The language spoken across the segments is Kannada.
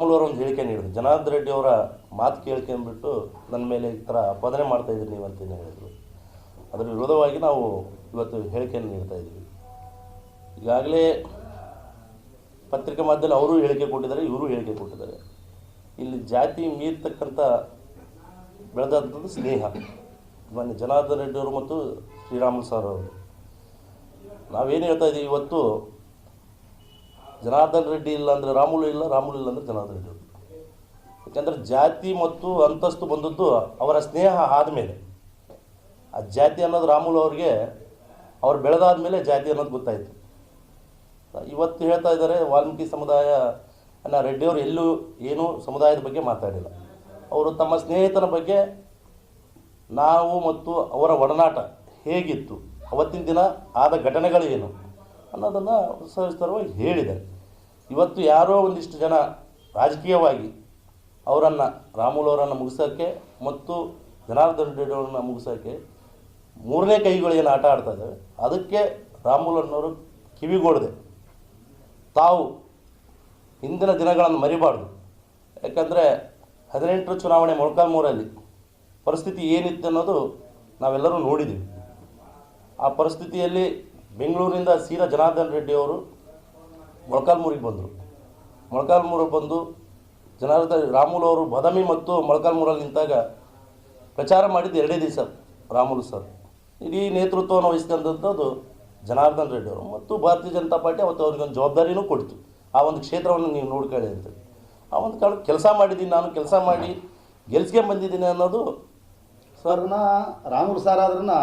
ಅವರು ಒಂದು ಹೇಳಿಕೆ ನೀಡಿದ್ರು. ಜನಾರ್ದನ್ ರೆಡ್ಡಿ ಅವರ ಮಾತು ಕೇಳ್ಕೊಂಡ್ಬಿಟ್ಟು ನನ್ನ ಮೇಲೆ ಈ ಥರ ಅಪಾದನೆ ಮಾಡ್ತಾ ಇದ್ದೀರಿ ನೀವು ಅಂತ ಹೇಳಿದರು. ಅದರ ವಿರೋಧವಾಗಿ ನಾವು ಇವತ್ತು ಹೇಳಿಕೆಯನ್ನು ನೀಡ್ತಾ ಇದ್ದೀವಿ. ಈಗಾಗಲೇ ಪತ್ರಿಕಾ ಮಾಧ್ಯಮ ಅವರು ಹೇಳಿಕೆ ಕೊಟ್ಟಿದ್ದಾರೆ, ಇವರು ಹೇಳಿಕೆ ಕೊಟ್ಟಿದ್ದಾರೆ. ಇಲ್ಲಿ ಜಾತಿ ಮೀರ್ತಕ್ಕಂಥ ಬೆಳೆದಂಥದ್ದು ಸ್ನೇಹ. ಮಾನ್ಯ ಜನಾರ್ದನ್ ರೆಡ್ಡಿಯವರು ಮತ್ತು ಶ್ರೀರಾಮುಲು ಸರ್ ಅವರು. ನಾವೇನು ಹೇಳ್ತಾ ಇದ್ದೀವಿ ಇವತ್ತು ಜನಾರ್ದನ್ ರೆಡ್ಡಿ ಇಲ್ಲ ಅಂದರೆ ರಾಮುಲು ಇಲ್ಲ ರಾಮುಲು ಇಲ್ಲ ಅಂದರೆ ಜನಾರ್ದನ್ ರೆಡ್ಡಿ. ಯಾಕಂದರೆ ಜಾತಿ ಮತ್ತು ಅಂತಸ್ತು ಬಂದದ್ದು ಅವರ ಸ್ನೇಹ ಆದಮೇಲೆ. ಆ ಜಾತಿ ಅನ್ನೋದು ರಾಮುಲು ಅವ್ರಿಗೆ, ಅವ್ರು ಬೆಳೆದಾದ ಮೇಲೆ ಜಾತಿ ಅನ್ನೋದು ಗೊತ್ತಾಯಿತು. ಇವತ್ತು ಹೇಳ್ತಾ ಇದ್ದಾರೆ ವಾಲ್ಮೀಕಿ ಸಮುದಾಯ ಅನ್ನ ರೆಡ್ಡಿಯವರು ಎಲ್ಲೂ ಏನೂ ಸಮುದಾಯದ ಬಗ್ಗೆ ಮಾತಾಡಿಲ್ಲ. ಅವರು ತಮ್ಮ ಸ್ನೇಹಿತನ ಬಗ್ಗೆ ನಾವು ಮತ್ತು ಅವರ ಒಡನಾಟ ಹೇಗಿತ್ತು, ಅವತ್ತಿನ ದಿನ ಆದ ಘಟನೆಗಳು ಏನು ಅನ್ನೋದನ್ನು ಸವಿಸ್ತಾರವಾಗಿ ಹೇಳಿದ್ದಾರೆ. ಇವತ್ತು ಯಾರೋ ಒಂದಿಷ್ಟು ಜನ ರಾಜಕೀಯವಾಗಿ ಅವರನ್ನು ರಾಮುಲವರನ್ನು ಮುಗಿಸೋಕ್ಕೆ ಮತ್ತು ಜನಾರ್ದನ ರೆಡ್ಡಿ ಅವರನ್ನು ಮುಗಿಸೋಕ್ಕೆ ಮೂರನೇ ಕೈಗಳು ಏನು ಆಟ ಆಡ್ತಾ ಇದ್ದಾವೆ, ಅದಕ್ಕೆ ರಾಮುಲನ್ನವರು ಕಿವಿಗೊಡದೆ. ತಾವು ಹಿಂದಿನ ದಿನಗಳನ್ನು ಮರಿಬಾರ್ದು. ಯಾಕಂದರೆ ಹದಿನೆಂಟರ ಚುನಾವಣೆ ಮೊಳಕಾಲ್ಮೂರಲ್ಲಿ ಪರಿಸ್ಥಿತಿ ಏನಿತ್ತು ಅನ್ನೋದು ನಾವೆಲ್ಲರೂ ನೋಡಿದ್ದೀವಿ. ಆ ಪರಿಸ್ಥಿತಿಯಲ್ಲಿ ಬೆಂಗಳೂರಿಂದ ಸೀದಾ ಜನಾರ್ದನ್ ರೆಡ್ಡಿ ಅವರು ಮೊಳಕಾಲ್ಮೂರಿಗೆ ಬಂದರು. ಮೊಳಕಾಲ್ಮೂರಿಗೆ ಬಂದು ಜನಾರ್ದನ್ ರಾಮುಲು ಅವರು ಬದಾಮಿ ಮತ್ತು ಮೊಳಕಾಲ್ಮೂರಲ್ಲಿ ನಿಂತಾಗ ಪ್ರಚಾರ ಮಾಡಿದ್ದು ಎರಡೇ ದಿವಸ ರಾಮುಲು ಸರ್. ಇಡೀ ನೇತೃತ್ವವನ್ನು ವಹಿಸಿದಂಥದ್ದು ಜನಾರ್ದನ್ ರೆಡ್ಡಿ ಅವರು. ಮತ್ತು ಭಾರತೀಯ ಜನತಾ ಪಾರ್ಟಿ ಅವತ್ತು ಅವ್ರಿಗೊಂದು ಜವಾಬ್ದಾರಿನೂ ಕೊಡ್ತು. ಆ ಒಂದು ಕ್ಷೇತ್ರವನ್ನು ನೀವು ನೋಡ್ಕೊಳ್ಳಿ ಅಂತೇಳಿ ಆ ಒಂದು ಕಾಲ ಕೆಲಸ ಮಾಡಿದ್ದೀನಿ, ನಾನು ಕೆಲಸ ಮಾಡಿ ಗೆಲ್ಸ್ಕೊಂಡು ಬಂದಿದ್ದೀನಿ ಅನ್ನೋದು ಸರ್ನ ರಾಮುಲು ಸರ್ ಆದ್ರನ್ನ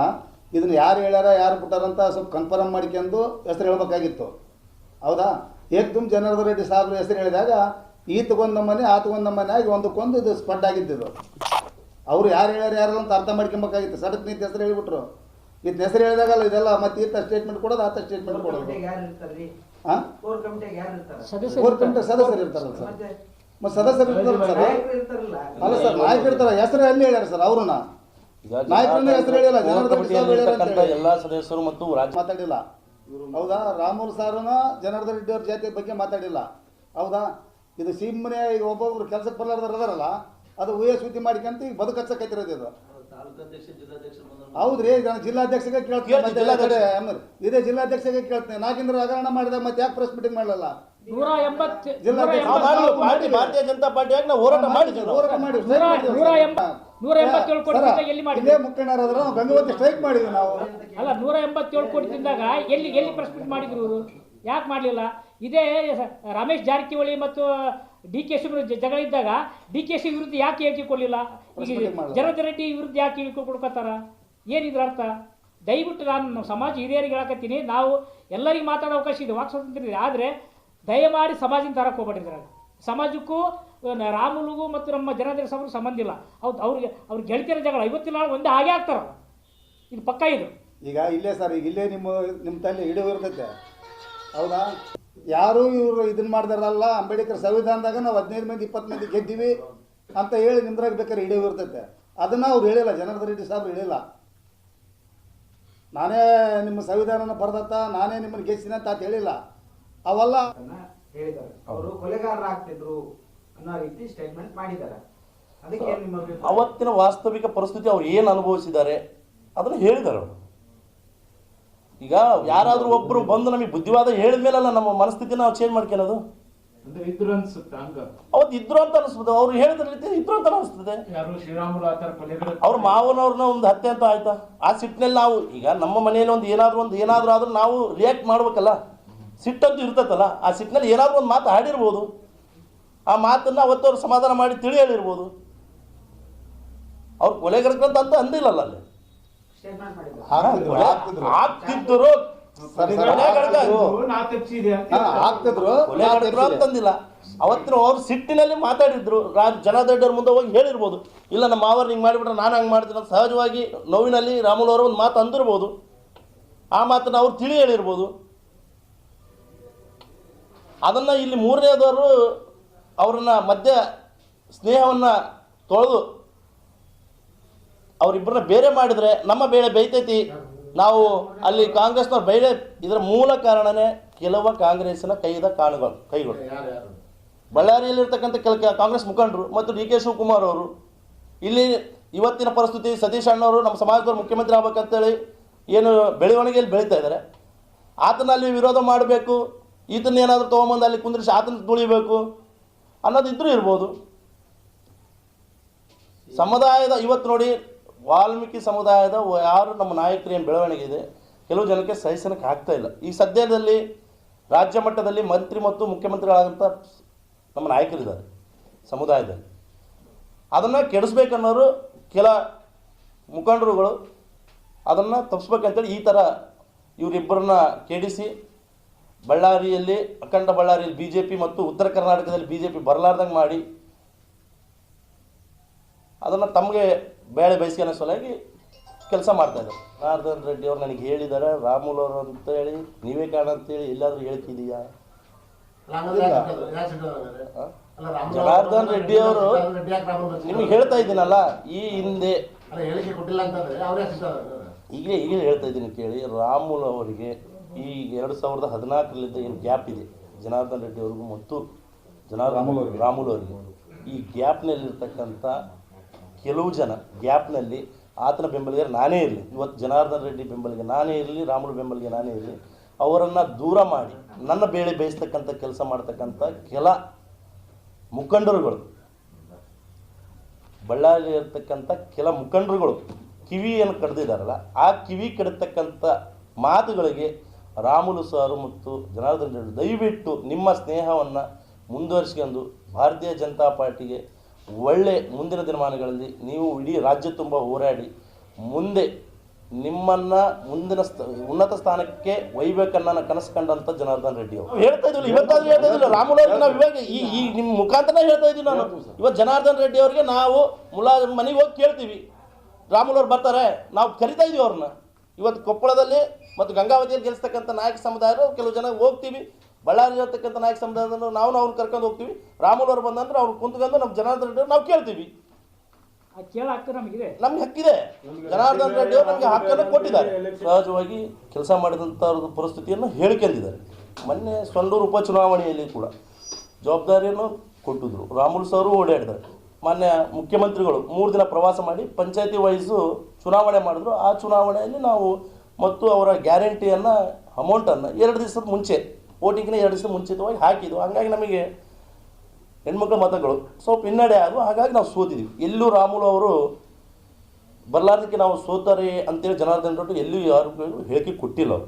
ಇದನ್ನು ಯಾರು ಹೇಳ್ಯಾರ, ಯಾರು ಬಿಟ್ಟಾರಂತ ಸ್ವಲ್ಪ ಕನ್ಫರ್ಮ್ ಮಾಡ್ಕೊಂಡು ಹೆಸರು ಹೇಳಬೇಕಾಗಿತ್ತು. ಹೌದಾ? ಏಕ್ದುಮ್ ಜನಾರ್ದನ ರೆಡ್ಡಿ ಸಾಹೇಬ್ರ ಹೆಸರು ಹೇಳಿದಾಗ ಈತಗೊಂದು ನಮ್ಮನೆ ಆತಗೊಂದು ನಮ್ಮನೆ ಆಗಿ ಒಂದಕ್ಕೊಂದು ಇದು ಸ್ಪಡ್ ಆಗಿದ್ದು ಅವ್ರು ಯಾರು ಹೇಳ್ಯಾರ ಯಾರು ಅಂತ ಅರ್ಥ ಮಾಡ್ಕೊಬೇಕಾಗಿತ್ತು. ಸಡಕ್ ನಿಂತ ಹೆಸರು ಹೇಳಿಬಿಟ್ರು. ಇದ್ನ ಹೆಸರು ಹೇಳಿದಾಗಲ್ಲ ಇದೆಲ್ಲ ಮತ್ತೆ ಈತ ಸ್ಟೇಟ್ಮೆಂಟ್ ಕೊಡೋದು ಆತ ಸ್ಟೇಟ್ಮೆಂಟ್ ಕೊಡೋದು. ಹಾಂ ಕೋರ್ ಇರ್ತಾರ ಕಮಿಟಿ ಸದಸ್ಯರು ಇರ್ತಾರಲ್ಲ ಸರ್. ಮತ್ತೆ ಸದಸ್ಯರು ಇರ್ತಾರಲ್ಲ ಸರ್. ಅಲ್ಲ ಸರ್ ನಾಯಕರು ಇರ್ತಾರೆ. ಹೆಸರು ಅಲ್ಲಿ ಹೇಳ್ಯಾರ ಸರ್ ಅವ್ರನ್ನ. ನಾಯಕರನ್ನ ಹೆಸರು ಹೇಳಿಲ್ಲ, ಎಲ್ಲ ಸದಸ್ಯರು ಮತ್ತು ರಾಜ್ಯ ಮಾತಾಡಿಲ್ಲ. ಹೌದಾ? ರಾಮೂರ್ ಸಾರನ ಜನಾರ್ದನ್ ರೆಡ್ಡಿ ಅವ್ರ ಜಾತಿ ಬಗ್ಗೆ ಮಾತಾಡಿಲ್ಲ. ಹೌದಾ? ಇದು ಸೀಮನೆ ಈಗ ಒಬ್ಬೊಬ್ರು ಕೆಲಸಕ್ಕೆ ಬರ್ಲಾರ್ದಾರ ಅದಾರಲ್ಲ ಅದು ಊಹೆ ಸುದ್ದಿ ಮಾಡ್ಕೊಂತ ಈಗ ಬದುಕು ಹಚ್ಚಕತ್ತಿರೋದು ಇದು. ಹೌದ್ರಿ ನಾನು ಜಿಲ್ಲಾಧ್ಯಕ್ಷಗೆ ಕೇಳ್ತೀನಿ ಇದೇ ಜಿಲ್ಲಾಧ್ಯಕ್ಷಗೆ ಕೇಳ್ತೀನಿ. ನಾಗೇಂದ್ರ ಹಗರಣ ಮಾಡಿದಾಗ ಮತ್ತೆ ಯಾಕೆ ಪ್ರೆಸ್ ಮೀಟಿಂಗ್ ಮಾಡಲ್ಲ ನೂರ ಎಂಬತ್ತು ಜಿಲ್ಲಾ ನೂರ ಅಧ್ಯಕ್ಷ. ನಾವು ಎಂಬತ್ತು- ಮಾಡಿದ್ವಿ, ಪಾರ್ಟಿ ಭಾರತೀಯ ಜನತಾ ಪಾರ್ಟಿಯಾಗಿ ನಾವು ಹೋರಾಟ ಮಾಡಿ. ಹೋರಾಟ ಮಾಡಿ ನೂರ ನೂರ ಎಂಬ ನೂರ ಎಂಬತ್ತೇಳು ಕೋಟಿ ಎಲ್ಲಿ ಮಾಡಿದ್ರು? ಮುಖಂಡರಾದ್ರೆ ನಾವು ಗಂಗಾವತಿ ಸ್ಟ್ರೈಕ್ ಮಾಡಿದ್ವಿ ನಾವು. ಅಲ್ಲ ನೂರ ಎಂಬತ್ತೇಳು ಕೋಟಿ ತಿಂದಾಗ ಎಲ್ಲಿ ಎಲ್ಲಿ ಪ್ರಶ್ನೆ ಮಾಡಿದ್ರು ಇವರು? ಯಾಕೆ ಮಾಡಲಿಲ್ಲ? ಇದೇ ರಮೇಶ್ ಜಾರಕಿಹೊಳಿ ಮತ್ತು ಡಿ ಕೆ ಶಿವರುದ್ಧ ಜಗಳ ಇದ್ದಾಗ ಡಿ ಕೆ ಶಿ ವಿರುದ್ಧ ಯಾಕೆ ಹೇಳಿಕೆ ಕೊಡಲಿಲ್ಲ? ಈಗ meeting ರೆಡ್ಡಿ ವಿರುದ್ಧ ಯಾಕೆ ಹೇಳಿಕೆ ಕೊಡ್ಕೋತಾರ? ಏನಿದ್ರ ಅರ್ಥ? ದಯವಿಟ್ಟು ನಾನು ನಮ್ಮ ಸಮಾಜ ಹಿರಿಯರಿಗೆ ಹೇಳಕತ್ತೀನಿ. ನಾವು ಎಲ್ಲರಿಗೂ ಮಾತಾಡೋ ಅವಕಾಶ ಇದೆ ವಾಕ್ ಸ್ವಾತಂತ್ರ್ಯ ಇದೆ. ಆದರೆ ದಯಮಾಡಿ ಸಮಾಜಿನ ತರಕ್ಕೆ ಹೋಗ್ಬಿಟ್ಟಿದ್ರೆ ಇದ್ರಾಗ. ಸಮಾಜಕ್ಕೂ ರಾಮುಲುಗೂ ಮತ್ತು ನಮ್ಮ ಜನಾದೇವ ಸಭೆಗೂ ಸಂಬಂಧ ಇಲ್ಲ. ಹೌದು ಅವ್ರಿಗೆ ಅವ್ರ ಗೆಳತಿಯರ ಜಗಳ ಇವತ್ತಿನ ನಾಳೆ ಒಂದೇ ಹಾಗೆ ಆಗ್ತಾರಲ್ಲ ಇದು ಪಕ್ಕ ಇದು. ಈಗ ಇಲ್ಲೇ ಸರ್ ಈಗ ಇಲ್ಲೇ ನಿಮ್ಮ ನಿಮ್ಮ ತಲೆ ಹಿಡಿಯೋ ಇರ್ತೈತೆ ಹೌದಾ? ಯಾರು ಇವರು ಇದನ್ನ ಮಾಡ್ದಾರಲ್ಲ ಅಂಬೇಡ್ಕರ್ ಸಂವಿಧಾನದಾಗ ನಾವು ಹದಿನೈದು ಮಂದಿ ಇಪ್ಪತ್ತು ಮಂದಿ ಗೆದ್ದೀವಿ ಅಂತ ಹೇಳಿ ನಿಮ್ದ್ರಾಗ ಬೇಕಾದ್ರೆ ಹಿಡಿವು ಇರ್ತೈತೆ ಅದನ್ನ ಅವ್ರು ಹೇಳಿಲ್ಲ ಜನಾರ್ದನ್ ರೆಡ್ಡಿ ಸಾಹೇಬ್ರು ಹೇಳಿಲ್ಲ. ನಾನೇ ನಿಮ್ಮ ಸಂವಿಧಾನನ ಬರ್ದತ್ತ ನಾನೇ ನಿಮ್ಮನ್ನು ಗೆಲ್ಸಿನ ಅಂತ ಹೇಳಿಲ್ಲ. ಅವಲ್ಲ ಅವರು ಕೊಲೆಗಾರರಾಗ್ತಿದ್ರು. ಅನ್ನೋ ರೀತಿ ಸ್ಟೇಟ್ಮೆಂಟ್ ಮಾಡಿದ್ದಾರೆ. ಅದಕ್ಕೆ ನಿಮ್ಮ ಅವತ್ತಿನ ವಾಸ್ತವಿಕ ಪರಿಸ್ಥಿತಿ ಅವ್ರು ಏನು ಅನುಭವಿಸಿದ್ದಾರೆ ಅದನ್ನು ಹೇಳಿದ್ದಾರೆ ಅವರು. ಈಗ ಯಾರಾದರೂ ಒಬ್ಬರು ಬಂದು ನಮಗೆ ಬುದ್ಧಿವಾದ ಹೇಳಿದ ಅಲ್ಲ ನಮ್ಮ ಮನಸ್ಥಿತಿ ನಾವು ಚೇಂಜ್ ಮಾಡ್ಕೊಳ್ಳೋದು? ಇದ್ರು ಅನ್ಸುತ್ತೆ ಅವತ್ತು ಇದ್ರು ಅಂತ ಅನಿಸ್ತದೆ ಅವ್ರು ಹೇಳಿದ ರೀತಿ ಇದ್ರು ಅಂತ ಅನಿಸ್ತದೆ ಅವ್ರ ಮಾವನವ್ರನ್ನ ಒಂದು ಹತ್ಯೆ ಅಂತ ಆಯ್ತಾ? ಆ ಸಿಟ್ಟಿನಲ್ಲಿ ನಾವು ಈಗ ನಮ್ಮ ಮನೆಯಲ್ಲಿ ಒಂದು ಏನಾದರೂ ಒಂದು ಏನಾದರೂ ಆದ್ರೂ ನಾವು ರಿಯಾಕ್ಟ್ ಮಾಡ್ಬೇಕಲ್ಲ? ಸಿಟ್ಟಂತೂ ಇರ್ತೈತಲ್ಲ ಆ ಸಿಟ್ಟಿನಲ್ಲಿ ಏನಾದರೂ ಒಂದು ಮಾತು ಆಡಿರ್ಬೋದು ಆ ಮಾತನ್ನು ಅವತ್ತು ಅವ್ರು ಸಮಾಧಾನ ಮಾಡಿ ತಿಳಿ ಹೇಳಿರ್ಬೋದು. ಅವ್ರು ಕೊಲೆಗಡಕಂತ ಅಂತ ಅಂದಿಲ್ಲಲ್ಲ ಅಲ್ಲಿ. ಆಗ್ತಿದ್ರು ಅಂತಂದಿಲ್ಲ ಅವತ್ತಿನ ಅವ್ರು ಸಿಟ್ಟಿನಲ್ಲಿ ಮಾತಾಡಿದ್ರು. ಜನ ಜನದಡ್ಡರ ಮುಂದೆ ಹೋಗಿ ಹೇಳಿರ್ಬೋದು. ಇಲ್ಲ ನಮ್ಮ ಮಾವರು ಹಿಂಗೆ ಮಾಡಿಬಿಟ್ರೆ ನಾನು ಹಂಗೆ ಮಾಡ್ತೀನಿ ಅಂತ ಸಹಜವಾಗಿ ನೋವಿನಲ್ಲಿ ರಾಮುಲು ಅವರು ಒಂದು ಮಾತು ಅಂದಿರ್ಬೋದು. ಆ ಮಾತನ್ನು ಅವ್ರು ತಿಳಿ ಹೇಳಿರ್ಬೋದು. ಅದನ್ನು ಇಲ್ಲಿ ಮೂರನೇದವರು ಅವ್ರನ್ನ ಮಧ್ಯ ಸ್ನೇಹವನ್ನು ತೊಳೆದು ಅವರಿಬ್ಬರನ್ನ ಬೇರೆ ಮಾಡಿದರೆ ನಮ್ಮ ಬೇಳೆ ಬೇಯ್ತೈತಿ. ನಾವು ಅಲ್ಲಿ ಕಾಂಗ್ರೆಸ್ನವ್ರು ಬೇಳೆ ಇದರ ಮೂಲ ಕಾರಣನೇ ಕೆಲವು ಕಾಂಗ್ರೆಸ್ನ ಕೈದ ಕಾಣುಗಳು, ಕೈಗಳು. ಬಳ್ಳಾರಿಯಲ್ಲಿರ್ತಕ್ಕಂಥ ಕೆಲ ಕಾಂಗ್ರೆಸ್ ಮುಖಂಡರು ಮತ್ತು ಡಿ ಕೆ ಶಿವಕುಮಾರ್ ಅವರು ಇಲ್ಲಿ ಇವತ್ತಿನ ಪರಿಸ್ಥಿತಿ ಸತೀಶ್ ಅಣ್ಣವರು ನಮ್ಮ ಸಮಾಜದವ್ರು ಮುಖ್ಯಮಂತ್ರಿ ಆಗ್ಬೇಕಂತೇಳಿ ಏನು ಬೆಳವಣಿಗೆಯಲ್ಲಿ ಬೆಳೀತಾ ಇದ್ದಾರೆ. ಆತನಲ್ಲಿ ವಿರೋಧ ಮಾಡಬೇಕು ಈತನ ಏನಾದರೂ ತೊಗೊಂಬಂದು ಅಲ್ಲಿ ಕುಂದ್ರಿಸಿ ಆತನ ತುಳಿಬೇಕು. ಅನ್ನೋದಿದ್ರೂ ಇರ್ಬೋದು. ಸಮುದಾಯದ, ಇವತ್ತು ನೋಡಿ, ವಾಲ್ಮೀಕಿ ಸಮುದಾಯದ ಯಾರು ನಮ್ಮ ನಾಯಕರು ಏನು ಬೆಳವಣಿಗೆ ಇದೆ, ಕೆಲವು ಜನಕ್ಕೆ ಸಹಿಸನಕ್ಕೆ ಆಗ್ತಾ ಇಲ್ಲ. ಈ ಸದ್ಯದಲ್ಲಿ ರಾಜ್ಯ ಮಟ್ಟದಲ್ಲಿ ಮಂತ್ರಿ ಮತ್ತು ಮುಖ್ಯಮಂತ್ರಿಗಳಾದಂಥ ನಮ್ಮ ನಾಯಕರಿದ್ದಾರೆ ಸಮುದಾಯದಲ್ಲಿ. ಅದನ್ನು ಕೆಡಿಸ್ಬೇಕನ್ನೋರು ಕೆಲ ಮುಖಂಡರುಗಳು ಅದನ್ನು ತಪ್ಪಿಸ್ಬೇಕಂತೇಳಿ ಈ ಥರ ಇವರಿಬ್ಬರನ್ನ ಕೆಡಿಸಿ ಬಳ್ಳಾರಿಯಲ್ಲಿ ಅಖಂಡ ಬಳ್ಳಾರಿಯಲ್ಲಿ ಬಿ ಜೆ ಪಿ ಮತ್ತು ಉತ್ತರ ಕರ್ನಾಟಕದಲ್ಲಿ ಬಿ ಜೆ ಪಿ ಬರಲಾರ್ದಂಗೆ ಮಾಡಿ ಅದನ್ನು ತಮಗೆ ಬೇಳೆ ಬಯಸ್ಕೊಳ್ಳೋ ಸಲುವಾಗಿ ಕೆಲಸ ಮಾಡ್ತಾ ಇದ್ದಾರೆ. ಜನಾರ್ದನ್ ರೆಡ್ಡಿ ಅವ್ರು ನನಗೆ ಹೇಳಿದ್ದಾರೆ ರಾಮುಲ್ ಅವರು ಅಂತ ಹೇಳಿ ನೀವೇ ಕಾರಣ ಅಂತೇಳಿ ಎಲ್ಲಾದರೂ ಹೇಳ್ತಿದೀಯಾ? ಜನಾರ್ದನ್ ರೆಡ್ಡಿ ಅವರು ನಿಮಗೆ ಹೇಳ್ತಾ ಇದ್ದೀನಲ್ಲ ಈ ಹಿಂದೆ. ಈಗಲೇ ಈಗಲೇ ಹೇಳ್ತಾ ಇದ್ದೀನಿ ಕೇಳಿ ರಾಮುಲ್ ಅವರಿಗೆ ಈ ಎರಡು ಸಾವಿರದ ಹದಿನಾಲ್ಕರಲ್ಲಿದ್ದ ಏನು ಗ್ಯಾಪ್ ಇದೆ? ಜನಾರ್ದನ್ ರೆಡ್ಡಿ ಅವ್ರಿಗೂ ಮತ್ತು ಜನಾರ್ದನ್ ರಾಮುಲು ಅವರಿಗೆ. ಈ ಗ್ಯಾಪ್ನಲ್ಲಿರ್ತಕ್ಕಂಥ ಕೆಲವು ಜನ ಗ್ಯಾಪ್ನಲ್ಲಿ ಆತನ ಬೆಂಬಲಿಗರು ನಾನೇ ಇರಲಿ. ಇವತ್ತು ಜನಾರ್ದನ್ ರೆಡ್ಡಿ ಬೆಂಬಲಿಗೆ ನಾನೇ ಇರಲಿ ರಾಮುಲು ಬೆಂಬಲಿಗೆ ನಾನೇ ಇರಲಿ ಅವರನ್ನು ದೂರ ಮಾಡಿ ನನ್ನ ಬೇಳೆ ಬೇಯಿಸ್ತಕ್ಕಂಥ ಕೆಲಸ ಮಾಡ್ತಕ್ಕಂಥ ಕೆಲ ಮುಖಂಡರುಗಳು ಬಳ್ಳಾರಿ ಇರ್ತಕ್ಕಂಥ ಕೆಲ ಮುಖಂಡರುಗಳು ಕಿವಿಯನ್ನು ಕಡ್ದಿದ್ದಾರಲ್ಲ ಆ ಕಿವಿ ಕಡಿತಕ್ಕಂಥ ಮಾತುಗಳಿಗೆ ರಾಮುಲು ಸಾರು ಮತ್ತು ಜನಾರ್ದನ್ ರೆಡ್ಡಿ ದಯವಿಟ್ಟು ನಿಮ್ಮ ಸ್ನೇಹವನ್ನು ಮುಂದುವರಿಸ್ಕೊಂಡು ಭಾರತೀಯ ಜನತಾ ಪಾರ್ಟಿಗೆ ಒಳ್ಳೆ ಮುಂದಿನ ದಿನಮಾನಗಳಲ್ಲಿ ನೀವು ಇಡೀ ರಾಜ್ಯ ತುಂಬ ಹೋರಾಡಿ ಮುಂದೆ ನಿಮ್ಮನ್ನು ಮುಂದಿನ ಸ್ಥ ಉನ್ನತ ಸ್ಥಾನಕ್ಕೆ ಒಯ್ಬೇಕನ್ನ ಕನಸು ಕಂಡಂಥ ಜನಾರ್ದನ್ ರೆಡ್ಡಿ ಅವರು. ಹೇಳ್ತಾ ಇದ್ದಿಲ್ಲ ಇವತ್ತಾದ್ರೂ ಹೇಳ್ತಾ ಇದ್ದಿಲ್ಲ. ರಾಮುಲು ಅವ್ರಿಗೆ ನಾವು ಇವಾಗ ಈ ಈ ನಿಮ್ಮ ಮುಖಾಂತರ ಹೇಳ್ತಾ ಇದ್ದೀವಿ ನಾನು. ಇವತ್ತು ಜನಾರ್ದನ್ ರೆಡ್ಡಿ ಅವರಿಗೆ ನಾವು ಮುಲಾ ಮನೆಗೆ ಹೋಗಿ ಕೇಳ್ತೀವಿ. ರಾಮುಲು ಅವ್ರು ಬರ್ತಾರೆ ನಾವು ಕರಿತಾ ಇದ್ದೀವಿ ಅವ್ರನ್ನ. ಇವತ್ತು ಕೊಪ್ಪಳದಲ್ಲಿ ಮತ್ತು ಗಂಗಾವತಿಯಲ್ಲಿ ಗೆಲ್ಲಿಸ್ತಕ್ಕಂಥ ನಾಯಕ ಸಮುದಾಯರು ಕೆಲವು ಜನ ಹೋಗ್ತೀವಿ. ಬಳ್ಳಾರಿ ಇರತಕ್ಕಂಥ ನಾಯಕ ಸಮುದಾಯದನ್ನು ನಾವು ಅವ್ರನ್ನ ಕರ್ಕೊಂಡು ಹೋಗ್ತೀವಿ. ರಾಮುಲ್ ಅವ್ರು ಬಂದಂದ್ರೆ ಅವ್ರು ಕುಂತ್ಕೊಂಡು ನಮ್ಮ ಜನಾರ್ದನ್ ರೆಡ್ಡಿ ನಾವು ಕೇಳ್ತೀವಿ. ಆ ಕೇಳ ಹಕ್ಕು ನಮಗಿದೆ. ನಮ್ಗೆ ಹಕ್ಕಿದೆ. ಜನಾರ್ದನ್ ರೆಡ್ಡಿ ಅವರು ನಮಗೆ ಹಕ್ಕನ್ನು ಕೊಟ್ಟಿದ್ದಾರೆ. ಸಹಜವಾಗಿ ಕೆಲಸ ಮಾಡಿದಂಥ ಅವ್ರದ್ದು ಪರಿಸ್ಥಿತಿಯನ್ನು ಹೇಳ್ಕೊಂಡಿದ್ದಾರೆ ಮೊನ್ನೆ ಸೊಂಡೂರು ಉಪಚುನಾವಣೆಯಲ್ಲಿ ಕೂಡ ಜವಾಬ್ದಾರಿಯನ್ನು ಕೊಟ್ಟಿದ್ರು. ರಾಮುಲ್ ಸರು ಓಡಾಡಿದ್ದಾರೆ. ಮಾನ್ಯ ಮುಖ್ಯಮಂತ್ರಿಗಳು ಮೂರು ದಿನ ಪ್ರವಾಸ ಮಾಡಿ ಪಂಚಾಯತಿ ವೈಸು ಚುನಾವಣೆ ಮಾಡಿದ್ರು. ಆ ಚುನಾವಣೆಯಲ್ಲಿ ನಾವು ಮತ್ತು ಅವರ ಗ್ಯಾರಂಟಿಯನ್ನು, ಅಮೌಂಟನ್ನು ಎರಡು ದಿವಸದ ಮುಂಚೆ, ವೋಟಿಂಗ್ನ ಎರಡು ದಿವಸ ಮುಂಚಿತವಾಗಿ ಹಾಕಿದ್ವು. ಹಾಗಾಗಿ ನಮಗೆ ಹೆಣ್ಮಕ್ಳ ಮತಗಳು ಸ್ವಲ್ಪ ಹಿನ್ನಡೆ ಆದವು. ಹಾಗಾಗಿ ನಾವು ಸೋತಿದ್ವಿ. ಎಲ್ಲೂ ರಾಮುಲು ಅವರು ಬರಲಾರ್ದಕ್ಕೆ ನಾವು ಸೋತಾರೆ ಅಂತೇಳಿ ಜನಾರ್ದನ್ ರೆಡ್ಡಿ ಎಲ್ಲೂ ಯಾರಿಗೂ ಹೇಳಿಕೆ ಕೊಟ್ಟಿಲ್ಲ ಅವರು.